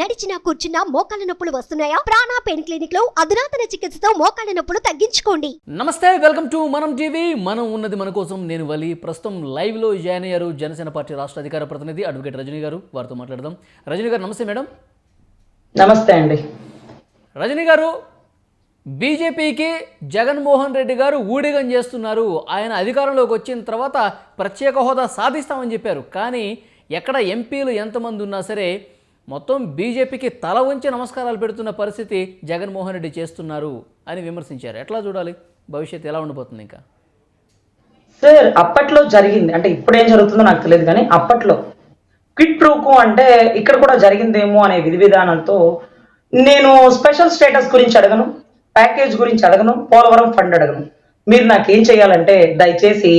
నడిచినా కూర్చున్నా మోకాళ్ళ నొప్పులు వస్తున్నాయా? ప్రాణా పెయిన్ క్లినిక్లో అధునాతన చికిత్సతో మోకాళ్ళ నొప్పులు తగ్గించుకోండి. నమస్తే వెల్కమ్ టు మనం టీవీ. మనం ఉన్నది మన కోసం నేను వలి. ప్రస్తుతం లైవ్లో జాయిన్ అయ్యారు జనసేన పార్టీ రాష్ట్ర అధికార ప్రతినిధి అడ్వకేట్ రజనీ గారు. వారితో మాట్లాడదాం. రజనీ గారు నమస్తే మేడం. నమస్తే అండి. రజనీ గారు బీజేపీకి జగన్మోహన్ రెడ్డి గారు ఊడిగం చేస్తున్నారు. ఆయన అధికారంలోకి వచ్చిన తర్వాత ప్రత్యేక హోదా సాధిస్తామని చెప్పారు. కానీ ఎక్కడ ఎంపీలు ఎంతమంది ఉన్నా సరే మొత్తం బీజేపీకి తల ఉంచి నమస్కారాలు పెడుతున్న పరిస్థితి జగన్మోహన్ రెడ్డి చేస్తున్నారు అని విమర్శించారు. ఎట్లా చూడాలి? భవిష్యత్తు ఎలా ఉండిపోతుంది ఇంకా? సార్ అప్పట్లో జరిగింది. అంటే ఇప్పుడు ఏం జరుగుతుందో నాకు తెలియదు కానీ అప్పట్లో. క్విట్ ప్రోకో అంటే ఇక్కడ కూడా జరిగిందేమో అనే విధి విధానంతో నేను స్పెషల్ స్టేటస్ గురించి అడగను ప్యాకేజ్ గురించి అడగను పోలవరం ఫండ్ అడగను. మీరు నాకు ఏం చేయాలంటే దయచేసి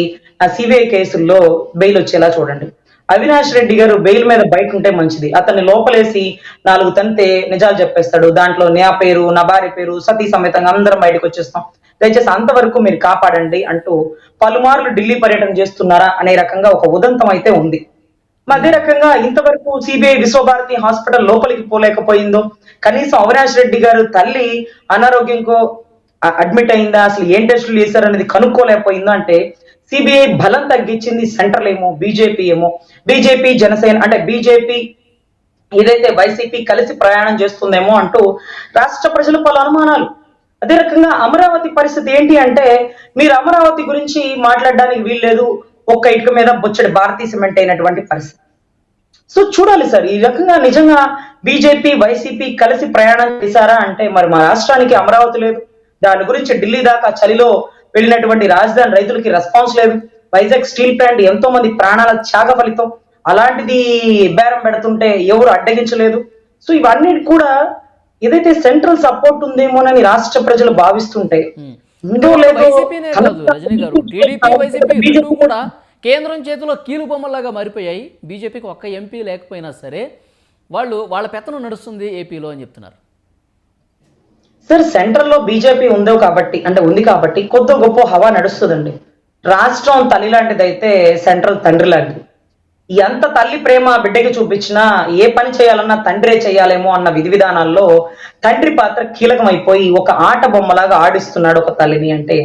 ఆ సిబిఐ కేసుల్లో బెయిల్ వచ్చేలా చూడండి. అవినాష్ రెడ్డి గారు బెయిల్ మీద బయట ఉంటే మంచిది. అతన్ని లోపలేసి నాలుగు తంతే నిజాలు చెప్పేస్తాడు. దాంట్లో నా పేరు నా భార్య పేరు సతీ సమేతంగా అందరం బయటకు వచ్చేస్తాం. దయచేసి అంతవరకు మీరు కాపాడండి అంటూ పలుమార్లు ఢిల్లీ పర్యటన చేస్తున్నారా అనే రకంగా ఒక ఉదంతం అయితే ఉంది. అదే రకంగా ఇంతవరకు సిబిఐ విశ్వభారతి హాస్పిటల్ లోపలికి పోలేకపోయిందో కనీసం అవినాష్ రెడ్డి గారు తల్లి అనారోగ్యంకో అడ్మిట్ అయిందా అసలు ఏం టెస్టులు చేశారు అనేది కనుక్కోలేకపోయిందో అంటే సిబిఐ బలం తగ్గించింది సెంట్రల్ ఏమో బీజేపీ ఏమో. బీజేపీ జనసేన అంటే బీజేపీ ఏదైతే వైసీపీ కలిసి ప్రయాణం చేస్తుందేమో అంటూ రాష్ట్ర ప్రజలు పలు అనుమానాలు. అదే రకంగా అమరావతి పరిస్థితి ఏంటి అంటే మీరు అమరావతి గురించి మాట్లాడడానికి వీల్లేదు. ఒక్క ఇటుక మీద బొచ్చడి భారతీయ సిమెంట్ అయినటువంటి పరిస్థితి. సో చూడాలి సార్ ఈ రకంగా నిజంగా బీజేపీ వైసీపీ కలిసి ప్రయాణం చేశారా అంటే మరి మా రాష్ట్రానికి అమరావతి లేదు. దాని గురించి ఢిల్లీ దాకా చలిలో వెళ్ళినటువంటి రాజధాని రైతులకి రెస్పాన్స్ లేదు. వైజాగ్ స్టీల్ ప్లాంట్ ఎంతో మంది ప్రాణాల త్యాగ ఫలితం. అలాంటిది బేరం పెడుతుంటే ఎవరు అడ్డగించలేదు. సో ఇవన్నీ కూడా ఏదైతే సెంట్రల్ సపోర్ట్ ఉందేమోనని రాష్ట్ర ప్రజలు భావిస్తుంటే. ఉందో లేదో కూడా కేంద్రం చేతిలో కీలు బొమ్మలాగా మారిపోయాయి. బీజేపీకి ఒక్క ఎంపీ లేకపోయినా సరే వాళ్ళు వాళ్ళ పెత్తనం నడుస్తుంది ఏపీలో అని చెప్తున్నారు. సార్ సెంట్రల్లో బీజేపీ ఉందో కాబట్టి అంటే ఉంది కాబట్టి కొద్ది గొప్ప హవా నడుస్తుందండి. రాష్ట్రం తల్లి లాంటిదైతే సెంట్రల్ తండ్రి లాంటిది ఎంత తల్లి ప్రేమ బిడ్డకి చూపించినా ఏ పని చేయాలన్నా తండ్రే చేయాలేమో అన్న విధి విధానాల్లో తండ్రి పాత్ర కీలకమైపోయి ఒక ఆట బొమ్మలాగా ఆడిస్తున్నాడు ఒక తల్లిని అంటే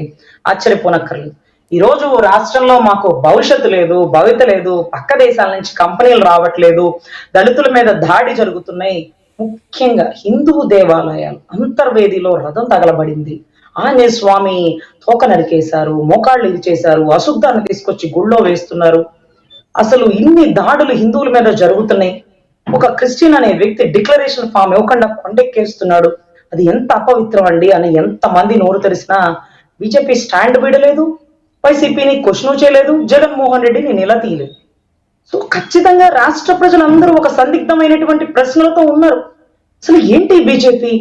ఆశ్చర్యపోనక్కర్లేదు. ఈ రోజు రాష్ట్రంలో మాకు భవిష్యత్తు లేదు భవిత లేదు పక్క దేశాల నుంచి కంపెనీలు రావట్లేదు దళితుల మీద దాడి జరుగుతున్నాయి ముఖ్యంగా హిందూ దేవాలయాలు అంతర్వేదిలో రథం తగలబడింది. ఆంజనేయ స్వామి తోక నరికేశారు మోకాళ్ళు ఇది చేశారు అశుద్ధాన్ని తీసుకొచ్చి గుళ్ళో వేస్తున్నారు. అసలు ఇన్ని దాడులు హిందువుల మీద జరుగుతున్నాయి. ఒక క్రిస్టియన్ అనే వ్యక్తి డిక్లరేషన్ ఫామ్ ఇవ్వకుండా కొండెక్కేస్తున్నాడు. అది ఎంత అపవిత్రం అండి అని ఎంత మంది నోరు తెరిసినా బీజేపీ స్టాండ్ వీడలేదు వైసీపీని క్వశ్చన్ చేయలేదు జగన్మోహన్ రెడ్డిని నిలదీయలేదు. సో ఖచ్చితంగా రాష్ట్ర ప్రజలందరూ ఒక సందిగ్ధమైనటువంటి ప్రశ్నలతో ఉన్నారు. అసలు ఏంటి బీజేపీ?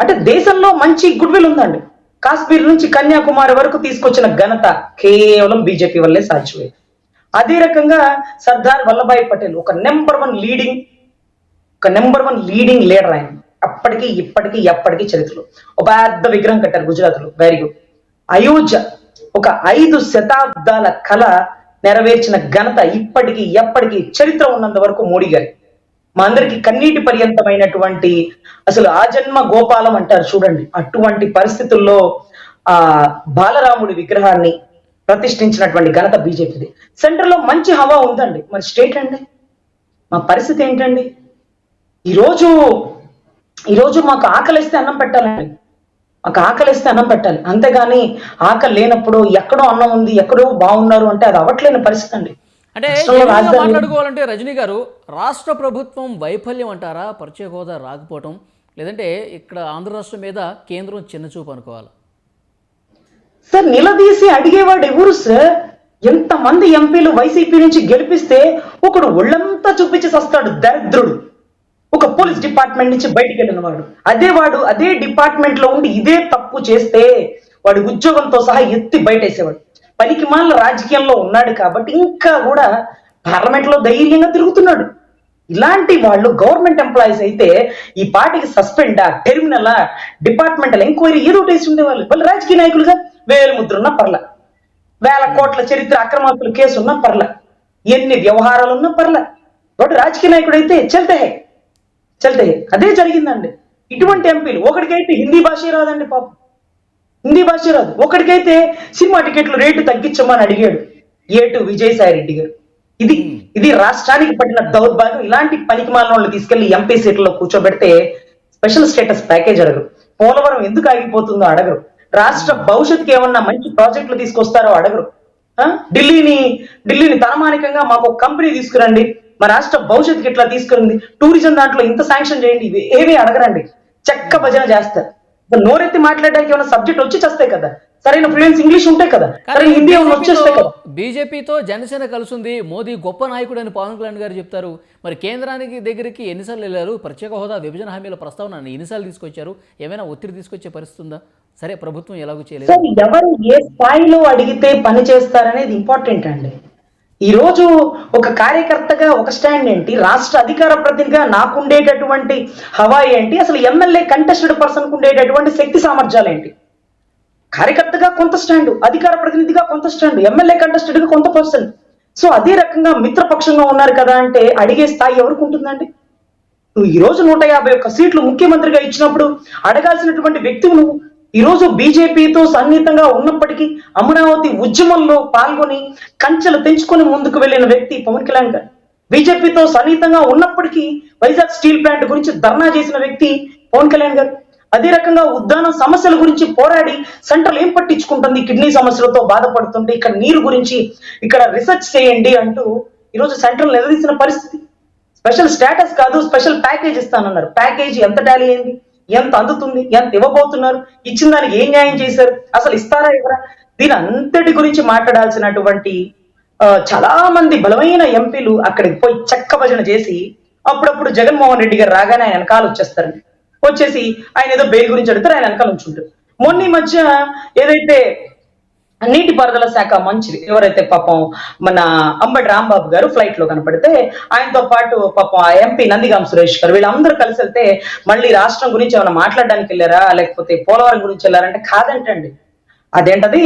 అంటే దేశంలో మంచి గుడ్ విల్ ఉందండి. కాశ్మీర్ నుంచి కన్యాకుమారి వరకు తీసుకొచ్చిన ఘనత కేవలం బీజేపీ వల్లే సాధ్యమైంది. అదే రకంగా సర్దార్ వల్లభాయ్ పటేల్ ఒక నెంబర్ వన్ లీడింగ్ ఒక నెంబర్ వన్ లీడింగ్ లీడర్ ఆయన. అప్పటికి ఇప్పటికి ఎప్పటికీ చరిత్రలో. ఒక పెద్ద విగ్రహం కట్టారు గుజరాత్లో. వెరీ గుడ్ అయోధ్య ఒక ఐదు శతాబ్దాల కళ నెరవేర్చిన ఘనత ఇప్పటికి ఎప్పటికీ చరిత్ర ఉన్నంత వరకు మోడీ గారి. మా అందరికి కన్నీటి పర్యంతమైనటువంటి అసలు ఆ జన్మ గోపాలం అంటారు చూడండి. అటువంటి పరిస్థితుల్లో ఆ బాలరాముడి విగ్రహాన్ని ప్రతిష్ఠించినటువంటి ఘనత బీజేపీది. సెంటర్లో మంచి హవా ఉందండి. మరి స్టేట్ అండి? మా పరిస్థితి ఏంటండి? ఈరోజు ఈరోజు మాకు ఆకలిస్తే అన్నం పెట్టాలండి. మాకు ఆకలిస్తే అన్నం పెట్టాలి. అంతేగాని ఆకలి లేనప్పుడు ఎక్కడో అన్నం ఉంది ఎక్కడో బాగున్నారు అంటే అది అవ్వట్లేని పరిస్థితి అండి. అంటే మాట్లాడుకోవాలంటే రజనీ గారు రాష్ట్ర ప్రభుత్వం వైఫల్యం అంటారా? ప్రత్యేక హోదా రాకపోవటం. లేదంటే ఇక్కడ ఆంధ్ర రాష్ట్రం మీద కేంద్రం చిన్నచూపు అనుకోవాలి? సార్ నిలదీసి అడిగేవాడు ఎవరు సార్? ఎంతమంది ఎంపీలు వైసీపీ నుంచి గెలిపిస్తే ఒకడు ఒళ్ళంతా చూపించి వస్తాడు దరిద్రుడు. ఒక పోలీస్ డిపార్ట్మెంట్ నుంచి బయటికి వెళ్ళిన వాడు. అదే వాడు అదే డిపార్ట్మెంట్లో ఉండి ఇదే తప్పు చేస్తే వాడి ఉద్యోగంతో సహా ఎత్తి బయటేసేవాడు. పనికి మాల రాజకీయంలో ఉన్నాడు కాబట్టి ఇంకా కూడా పార్లమెంట్లో ధైర్యంగా తిరుగుతున్నాడు. ఇలాంటి వాళ్ళు గవర్నమెంట్ ఎంప్లాయీస్ అయితే ఈ పార్టీకి సస్పెండా టెర్మినల్ డిపార్ట్మెంటల్ ఎంక్వైరీ ఏదో ఒకటి వేసి ఉండేవాళ్ళు. వాళ్ళు రాజకీయ నాయకులుగా వేలు ముద్రున్నా పర్ల. వేల కోట్ల చరిత్ర అక్రమార్కుల కేసు ఉన్నా పర్ల. ఎన్ని వ్యవహారాలు ఉన్నా పర్ల. వాడు రాజకీయ నాయకుడు అయితే చెల్తే చల్తే అదే జరిగిందండి. ఇటువంటి ఎంపీలు ఒకటికైతే హిందీ భాషే రాదండి పాపం. హిందీ భాష రాదు. ఒకటికైతే సినిమా టికెట్లు రేటు తగ్గించమని అడిగాడు. ఏటు విజయసాయి రెడ్డి గారు. ఇది ఇది రాష్ట్రానికి పడిన దౌర్భాగ్యం. ఇలాంటి పనికి వాళ్ళని తీసుకెళ్ళి ఎంపీ సీట్లలో కూర్చోబెడితే స్పెషల్ స్టేటస్ ప్యాకేజ్ అడగరు. పోలవరం ఎందుకు ఆగిపోతుందో అడగరు. రాష్ట్ర భవిష్యత్తుకి ఏమన్నా మంచి ప్రాజెక్టులు తీసుకొస్తారో అడగరు? ఢిల్లీని ఢిల్లీని తనమానికంగా మాకు ఒక కంపెనీ తీసుకురండి. మా రాష్ట్ర భవిష్యత్తుకి ఇట్లా తీసుకురండి టూరిజం దాంట్లో ఇంత శాంక్షన్ చేయండి. ఇవి ఏమీ అడగరండి. చెక్క భజన చేస్తారు. నోరెత్తి మాట్లాడడానికి ఏమైనా సబ్జెక్ట్ వచ్చి చేస్తాయి కదా? సరైన ఫ్లూయెన్స్ ఇంగ్లీష్ ఉంటాయి కదా? సరైన హిందీ వచ్చేస్తాయి కదా? బీజేపీతో జనసేన కలుసుంది. మోదీ గొప్ప నాయకుడు అని పవన్ కళ్యాణ్ గారు చెప్తారు. మరి కేంద్రానికి దగ్గరికి ఎన్నిసార్లు వెళ్ళారు? ప్రత్యేక హోదా విభజన హామీల ప్రస్తావన ఎన్నిసార్లు తీసుకొచ్చారు? ఏమైనా ఒత్తిడి తీసుకొచ్చే పరిస్థితి ఉందా? సరే ప్రభుత్వం ఎలాగో చేయలేదు. ఎవరు ఏ స్థాయిలో అడిగితే పని చేస్తారనేది ఇంపార్టెంట్ అండి. ఈ రోజు ఒక కార్యకర్తగా ఒక స్టాండ్ ఏంటి? రాష్ట్ర అధికార ప్రతినిధిగా నాకుండేటటువంటి హవా ఏంటి? అసలు ఎమ్మెల్యే కంటెస్టెడ్ పర్సన్ ఉండేటటువంటి శక్తి సామర్థ్యాలు ఏంటి? కార్యకర్తగా కొంత స్టాండ్ అధికార ప్రతినిధిగా కొంత స్టాండ్ ఎమ్మెల్యే కంటెస్టెడ్ కొంత పర్సన్. సో అదే రకంగా మిత్రపక్షంగా ఉన్నారు కదా అంటే అడిగే స్థాయి ఎవరికి ఉంటుందండి? నువ్వు ఈ రోజు నూట యాభై ఒక్క సీట్లు ముఖ్యమంత్రిగా ఇచ్చినప్పుడు అడగాల్సినటువంటి వ్యక్తివి నువ్వు. ఈరోజు బీజేపీతో సన్నిహితంగా ఉన్నప్పటికీ అమరావతి ఉద్యమంలో పాల్గొని కంచెలు తెంచుకొని ముందుకు వెళ్ళిన వ్యక్తి పవన్ కళ్యాణ్ గారు. బీజేపీతో సన్నిహితంగా ఉన్నప్పటికీ వైజాగ్ స్టీల్ ప్లాంట్ గురించి ధర్నా చేసిన వ్యక్తి పవన్ కళ్యాణ్ గారు. అదే రకంగా ఉద్దానం సమస్యల గురించి పోరాడి సెంట్రల్ ఏం పట్టించుకుంటుంది? కిడ్నీ సమస్యలతో బాధపడుతుంటే ఇక్కడ నీరు గురించి ఇక్కడ రీసెర్చ్ చేయండి అంటూ ఈరోజు సెంట్రల్ నిలదీసిన పరిస్థితి. స్పెషల్ స్టేటస్ కాదు స్పెషల్ ప్యాకేజ్ ఇస్తానన్నారు. ప్యాకేజ్ ఎంత టాలీ అయింది? ఎంత అందుతుంది ఎంత ఇవ్వబోతున్నారు ఇచ్చిన దానికి ఏం న్యాయం చేశారు అసలు ఇస్తారా ఇవ్వరా? దీని అంతటి గురించి మాట్లాడాల్సినటువంటి చాలా మంది బలమైన ఎంపీలు అక్కడికి పోయి చెక్క భజన చేసి అప్పుడప్పుడు జగన్మోహన్ రెడ్డి గారు రాగానే ఆయన వెనకాల వచ్చేస్తారండి వచ్చేసి ఆయన ఏదో బెయిల్ గురించి అడుగుతారు ఆయన వెనకాల ఉంచుంటారు. మొన్న మధ్య ఏదైతే నీటిపారుదల శాఖ మంత్రి ఎవరైతే పాపం మన అంబటి రాంబాబు గారు ఫ్లైట్లో కనపడితే ఆయనతో పాటు పాపం ఆ ఎంపీ నందిగాం సురేష్ గారు వీళ్ళందరూ కలిసి వెళ్తే మళ్ళీ రాష్ట్రం గురించి ఏమైనా మాట్లాడడానికి వెళ్ళారా? లేకపోతే పోలవరం గురించి వెళ్ళారంటే కాదంటండి. అదేంటది?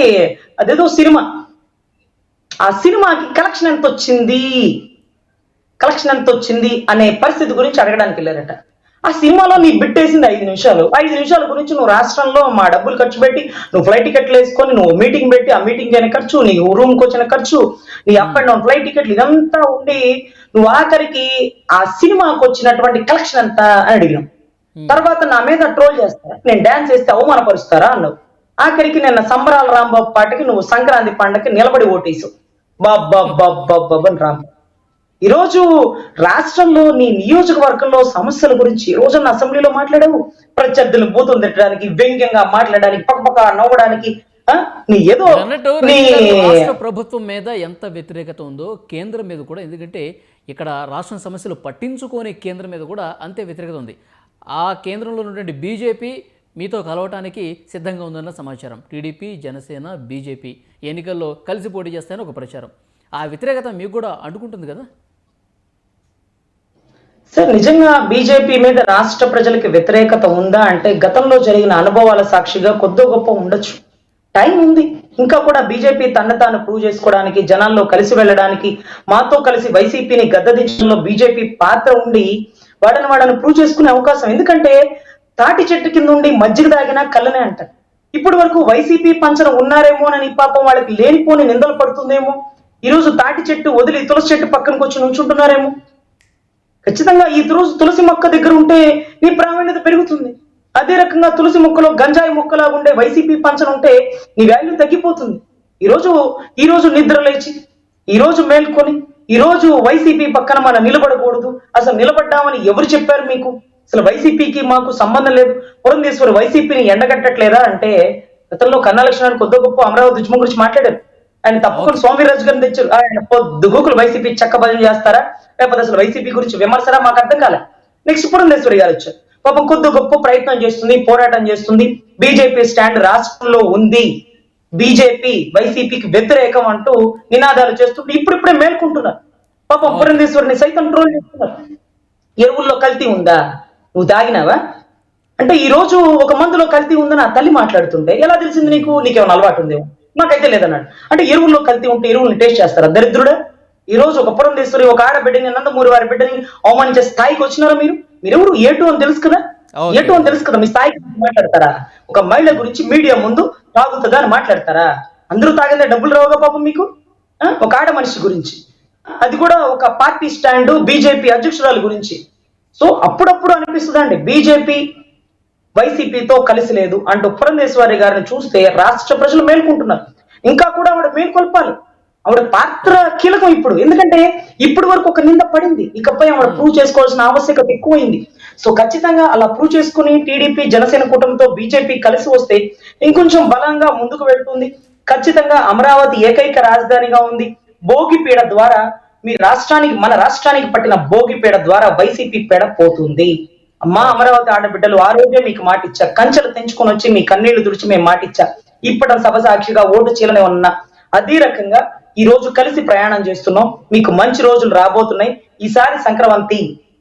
అదేదో సినిమా. ఆ సినిమాకి కలెక్షన్ ఎంత వచ్చింది కలెక్షన్ ఎంత వచ్చింది అనే పరిస్థితి గురించి అడగడానికి వెళ్ళారట. ఆ సినిమాలో నీ బిట్టేసింది ఐదు నిమిషాలు. ఐదు నిమిషాల గురించి నువ్వు రాష్ట్రంలో మా డబ్బులు ఖర్చు పెట్టి నువ్వు ఫ్లైట్ టికెట్లు వేసుకొని నువ్వు మీటింగ్ పెట్టి ఆ మీటింగ్ అయిన ఖర్చు నీ రూమ్కి వచ్చిన ఖర్చు నీ అప్ అండ్ డౌన్ ఫ్లైట్ టికెట్లు ఇదంతా ఉండి నువ్వు ఆఖరికి ఆ సినిమాకి వచ్చినటువంటి కలెక్షన్ ఎంత అని అడిగినావు తర్వాత నా మీద ట్రోల్ చేస్తారా? నేను డాన్స్ వేస్తే అవమానపరుస్తారా? అన్నావు. ఆఖరికి నిన్న సంబరాల రాంబాబు పాటకి నువ్వు సంక్రాంతి పండగకి నిలబడి ఓటేసావు. బాబా బాబా అని రాంబాబు. ఈరోజు రాష్ట్రంలో నీ నియోజకవర్గంలో సమస్యల గురించి ఈ రోజున అసెంబ్లీలో మాట్లాడావు. ప్రత్యర్థులు బూతులు తిట్టడానికి వ్యంగ్యంగా మాట్లాడడానికి పక్కపక్క నవ్వడానికి? నీ ఏదో రాష్ట్ర ప్రభుత్వం మీద ఎంత వ్యతిరేకత ఉందో కేంద్రం మీద కూడా ఎందుకంటే ఇక్కడ రాష్ట్రం సమస్యలు పట్టించుకోని కేంద్రం మీద కూడా అంతే వ్యతిరేకత ఉంది. ఆ కేంద్రంలో ఉన్నటువంటి బీజేపీ మీతో కలవటానికి సిద్ధంగా ఉందన్న సమాచారం. టీడీపీ జనసేన బీజేపీ ఎన్నికల్లో కలిసి పోటీ చేస్తాయని ఒక ప్రచారం. ఆ వ్యతిరేకత మీకు కూడా అంటుకుంటుంది కదా? సార్ నిజంగా బీజేపీ మీద రాష్ట్ర ప్రజలకి వ్యతిరేకత ఉందా అంటే గతంలో జరిగిన అనుభవాల సాక్షిగా కొద్దో గొప్ప ఉండొచ్చు. టైం ఉంది. ఇంకా కూడా బీజేపీ తన తాను ప్రూవ్ చేసుకోవడానికి జనాల్లో కలిసి వెళ్ళడానికి మాతో కలిసి వైసీపీని గద్దదించడంలో బీజేపీ పాత్ర ఉండి వాడని వాడని ప్రూవ్ చేసుకునే అవకాశం. ఎందుకంటే తాటి చెట్టు కింద ఉండి మజ్జిగ దాగినా కళ్ళనే అంటారు. ఇప్పటి వరకు వైసీపీ పంచన ఉన్నారేమోనని పాపం వాళ్ళకి లేనిపోని నిందలు పడుతుందేమో. ఈ రోజు తాటి చెట్టు వదిలి తులసి చెట్టు పక్కనకు వచ్చి నుంచుంటున్నారేమో. ఖచ్చితంగా ఈ తులసి తులసి మొక్క దగ్గర ఉంటే నీ ప్రావీణ్యత పెరుగుతుంది. అదే రకంగా తులసి మొక్కలో గంజాయి మొక్కలా ఉండే వైసీపీ పంచన ఉంటే నీ వాల్యూ తగ్గిపోతుంది. ఈ రోజు ఈ రోజు నిద్ర లేచి ఈ రోజు మేల్కొని ఈ రోజు వైసీపీ పక్కన మనం నిలబడకూడదు. అసలు నిలబడ్డామని ఎవరు చెప్పారు మీకు? అసలు వైసీపీకి మాకు సంబంధం లేదు. పురంధేశ్వరి వైసీపీని ఎండగట్టట్లేదా అంటే గతంలో కన్నాలక్ష్మణ్ కొద్ది గొప్ప అమరావతి ఉద్యమం గురించి మాట్లాడారు. ఆయన తప్పకుండా స్వామిరాజు గారిని తెచ్చారు. ఆయన పొద్దుగోకులు వైసీపీ చక్క బదిలీ చేస్తారా? లేకపోతే అసలు వైసీపీ గురించి విమర్శరా మాకు అర్థం కాలే. నెక్స్ట్ పురంధేశ్వరి గారు వచ్చారు. పాపం కొద్ది గొప్ప ప్రయత్నం చేస్తుంది పోరాటం చేస్తుంది. బీజేపీ స్టాండ్ రాష్ట్రంలో ఉంది. బీజేపీ వైసీపీకి వ్యతిరేకం అంటూ నినాదాలు చేస్తుంటే ఇప్పుడిప్పుడే మేల్కుంటున్నారు. పాపం పురంధేశ్వరిని సైతం ట్రోల్ చేస్తున్నారు. ఎరువుల్లో కల్తీ ఉందా? నువ్వు తాగినావా? అంటే ఈ రోజు ఒక మందులో కల్తీ ఉందని ఆ తల్లి మాట్లాడుతుంటే ఎలా తెలిసింది నీకు? నీకేమైనా అలవాటు ఉందేమో? నాకైతే లేదన్నాడు. అంటే ఎరువుల్లో కల్తీ ఉంటే ఎరువుల్ని టేస్ట్ చేస్తారా? దరిద్రుడా? ఈ రోజు ఒక పురంధేశ్వరి ఒక ఆడబిడ్డని నందమూరి వారి బిడ్డని అవమానించే స్థాయికి వచ్చినారా మీరు? మీరెవరు? ఏటు అని తెలుసు కదా. ఏటు అని తెలుసు కదా? మీ స్థాయి గురించి మాట్లాడతారా? ఒక మహిళ గురించి మీడియా ముందు తాగుతుందా అని మాట్లాడతారా? అందరూ తాగిందే డబ్బులు రావుగా పాపం మీకు? ఒక ఆడ మనిషి గురించి. అది కూడా ఒక పార్టీ స్టాండ్ బీజేపీ అధ్యక్షురాలు గురించి. సో అప్పుడప్పుడు అనిపిస్తుందండి బీజేపీ వైసీపీతో కలిసి లేదు అంటూ పురంధేశ్వరి గారిని చూస్తే రాష్ట్ర ప్రజలు మేల్కుంటున్నారు. ఇంకా కూడా ఆవిడ మేల్కొల్పాలి. ఆవిడ పాత్ర కీలకం ఇప్పుడు. ఎందుకంటే ఇప్పటి వరకు ఒక నింద పడింది. ఇకపై ఆవిడ ప్రూవ్ చేసుకోవాల్సిన ఆవశ్యకత ఎక్కువైంది. సో ఖచ్చితంగా అలా ప్రూవ్ చేసుకుని టీడీపీ జనసేన కూటమితో బీజేపీ కలిసి వస్తే ఇంకొంచెం బలంగా ముందుకు వెళ్తుంది. ఖచ్చితంగా అమరావతి ఏకైక రాజధానిగా ఉంది. భోగిపీడ ద్వారా మీ రాష్ట్రానికి మన రాష్ట్రానికి పట్టిన భోగిపీడ ద్వారా వైసీపీ పేడ పోతుంది. అమ్మా అమరావతి ఆడబిడ్డలు ఆ రోజే మీకు మాట ఇచ్చా కంచెలు తెంచుకొని వచ్చి మీ కన్నీళ్ళు తుడిచి మేము మాట ఇచ్చా ఇప్పటి సభ సాక్షిగా ఓటు చీలనే ఉన్నా అదే రకంగా ఈ రోజు కలిసి ప్రయాణం చేస్తున్నాం. మీకు మంచి రోజులు రాబోతున్నాయి. ఈసారి సంక్రమంతి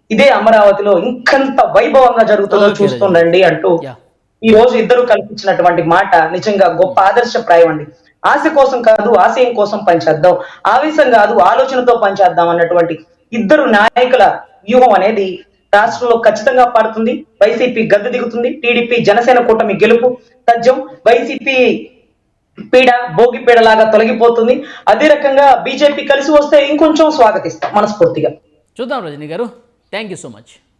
ఇదే అమరావతిలో ఇంకంత వైభవంగా జరుగుతుందో చూస్తుండండి అంటూ. ఈ రోజు ఇద్దరు కల్పించినటువంటి మాట నిజంగా గొప్ప ఆదర్శప్రాయం అండి. ఆశ కోసం కాదు ఆశయం కోసం పనిచేద్దాం. ఆవేశం కాదు ఆలోచనతో పనిచేద్దాం అన్నటువంటి ఇద్దరు నాయకుల వ్యూహం అనేది రాష్ట్రంలో ఖచ్చితంగా పడుతుంది. వైసీపీ గద్దె దిగుతుంది. టీడీపీ జనసేన కూటమి గెలుపు తథ్యం వైసీపీ పీడ భోగి పీడలాగా తొలగిపోతుంది. అదే రకంగా బీజేపీ కలిసి వస్తే ఇంకొంచెం స్వాగతిస్తాం. మనస్ఫూర్తిగా. చూద్దాం రజనీ గారు. Thank you so much